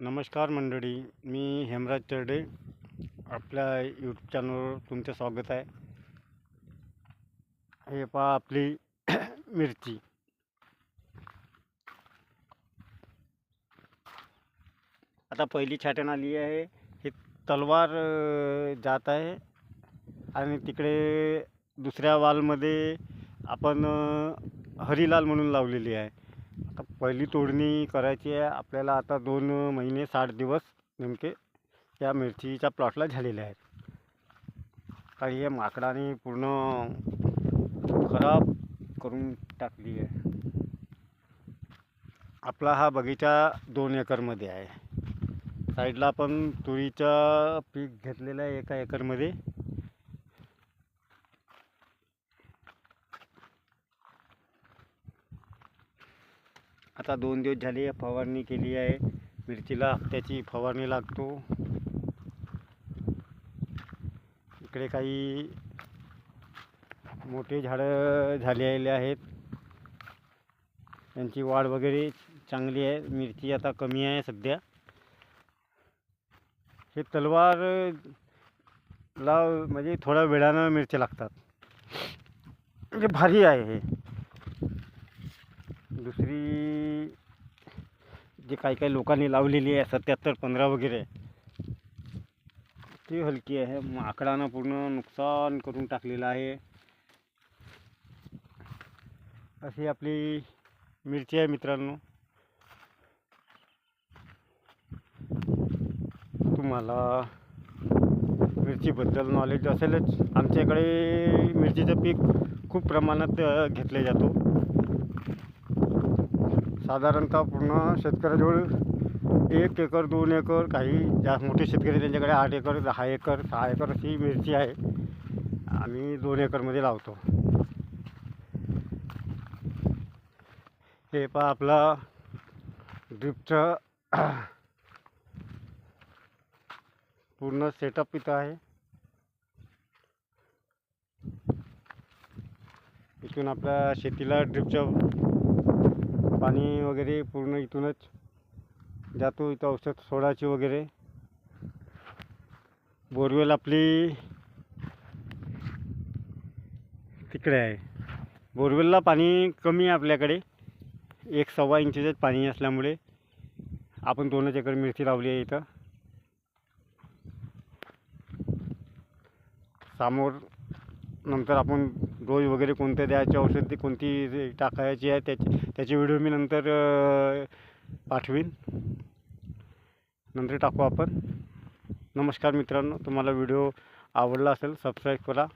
नमस्कार मंडळी मी हेमराज तरडे. आपल्या यूट्यूब चॅनलवर तुमचं स्वागत आहे. हे पहा आपली मिरची. आता पहिली छाटण आली आहे. हे तलवार जात आहे. आणि तिकडे दुसऱ्या वालमध्ये आपण हरिलाल म्हणून लावलेली आहे. आता पहिली तोडणी करायची आहे. आपल्याला आता दोन महिने साठ दिवस नेमके या मिरचीच्या प्लॉटला झालेले आहेत. काही हे माकडाने पूर्ण खराब करून टाकली आहे. आपला हा बगीचा दोन एकरमध्ये आहे. साईडला आपण तुरीचं पीक घेतलेलं आहे एका एकरमध्ये. आता दोन दिवस झाले फवारणी केली आहे. मिरचीला हप्त्याची फवारणी लागतो. इकडे काही मोठे झाडं झालेले आहेत. त्यांची वाढ वगैरे चांगली आहे. मिरची आता कमी आहे सध्या. हे तलवार ला म्हणजे थोड्या वेळानं मिरच्या लागतात. म्हणजे भारी आहे हे. दुसरी जे काही काही लोकांनी लावलेली आहे सत्याहत्तर पंधरा वगैरे ती हलकी आहे. माकडानं पूर्ण नुकसान करून टाकलेलं आहे. अशी आपली मिरची आहे मित्रांनो. तुम्हाला मिरचीबद्दल नॉलेज असेलच. आमच्याकडे मिरचीचं पीक खूप प्रमाणात घेतले जातो. साधारणतः पूर्ण शेतकऱ्याजवळ एक एकर दोन एकर काही जास्त मोठे शेतकरी त्यांच्याकडे आठ एकर दहा एकर सहा एकर अशी मिरची आहे. आम्ही दोन एकरमध्ये लावतो. हे पहा आपला ड्रिपचं पूर्ण सेटअप इथं आहे. इथून आपल्या शेतीला ड्रिपचं पाणी वगैरे पूर्ण इथूनच जातो. इथं औषध सोडायची वगैरे. बोरवेल आपली तिकडे आहे. बोरवेलला पाणी कमी आहे आपल्याकडे. एक सव्वा इंचीचंच पाणी असल्यामुळे आपण दोनच एकर मिरची लावली आहे इथं. समोर नंतर आपण डोस वगैरे कोणते द्यायचे औषध कोणती टाकायची आहे त्याची त्याची व्हिडिओ मी नंतर पाठवीन. नंतर टाकू आपण. नमस्कार मित्रांनो तुम्हाला व्हिडिओ आवडला असेल सबस्क्राईब करा.